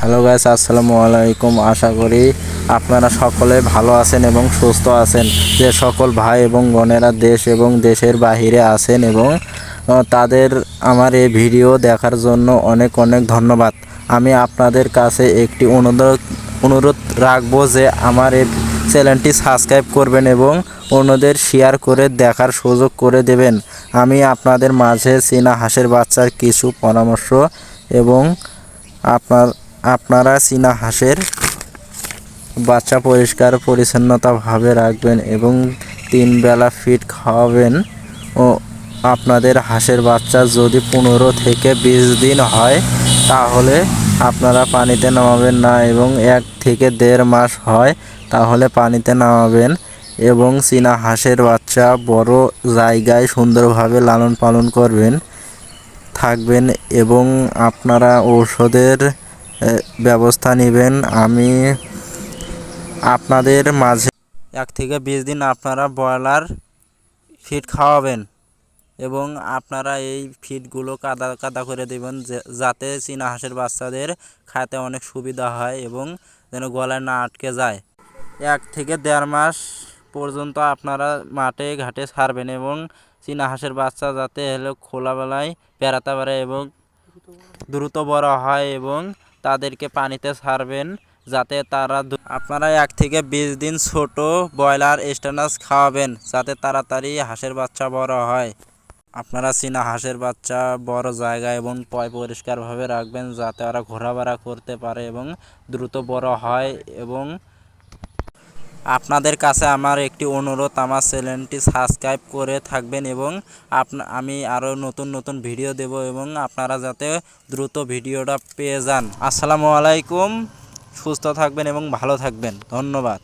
Hello guys আসসালামু আলাইকুম। আশা করি আপনারা সকলে ভালো আছেন এবং সুস্থ আছেন। যে সকল ভাই এবং বোনেরা দেশ এবং দেশের বাহিরে আছেন এবং তাদের আমার এই ভিডিও দেখার জন্য অনেক অনেক ধন্যবাদ। আমি আপনাদের কাছে একটি অনুরোধ অনুরোধ রাখব যে আমার এই চ্যানেলটি সাবস্ক্রাইব করবেন এবং অন্যদের শেয়ার করে দেখার সুযোগ করে দেবেন। আমি আপনাদের মাঝে চীনা হাঁসের বাচ্চার কিছু পরামর্শ এবং আপনার আপনারা চীনা হাঁসের বাচ্চা পরিষ্কার পরিচ্ছন্নতাভাবে রাখবেন এবং তিন বেলা ফিট খাওয়াবেন। ও আপনাদের হাঁসের বাচ্চা যদি পনেরো থেকে বিশ দিন হয়, তাহলে আপনারা পানিতে নামাবেন না এবং এক থেকে দেড় মাস হয়, তাহলে পানিতে নামাবেন এবং চীনা হাঁসের বাচ্চা বড় জায়গায় সুন্দরভাবে লালন পালন করবেন, থাকবেন এবং আপনারা ঔষধের ব্যবস্থা নেবেন। আমি আপনাদের মাঝে এক থেকে বিশ দিন আপনারা ব্রয়লার ফিড খাওয়াবেন এবং আপনারা এই ফিডগুলো কাদা কাদা করে দেবেন যাতে চীনা হাঁসের বাচ্চাদের খাতে অনেক সুবিধা হয় এবং যেন গলায় না আটকে যায়। এক থেকে দেড় মাস পর্যন্ত আপনারা মাঠে, ঘাটে ছাড়বেন এবং চীনা হাঁসের বাচ্চা যাতে হলো খোলাবেলায় বেড়াতে পারে এবং দ্রুত বড় হয় এবং তাদেরকে পানিতে ছাড়বেন যাতে তারা আপনারা এক থেকে বিশ দিন ছোট ব্রয়লার স্ট্যানাস খাওয়াবেন যাতে তাড়াতাড়ি হাঁসের বাচ্চা বড় হয়। আপনারা চিনা হাঁসের বাচ্চা বড় জায়গা এবং পয় পরিষ্কারভাবে রাখবেন যাতে ওরা ঘোরাফেরা করতে পারে এবং দ্রুত বড় হয় এবং আপনাদের কাছে আমার একটি অনুরোধ, আমার চ্যানেলটি সাবস্ক্রাইব করে থাকবেন এবং আমি আরও নতুন নতুন ভিডিও দেব এবং আপনারা যাতে দ্রুত ভিডিওটা পেয়ে যান। আসসালামু আলাইকুম, সুস্থ থাকবেন এবং ভালো থাকবেন। ধন্যবাদ।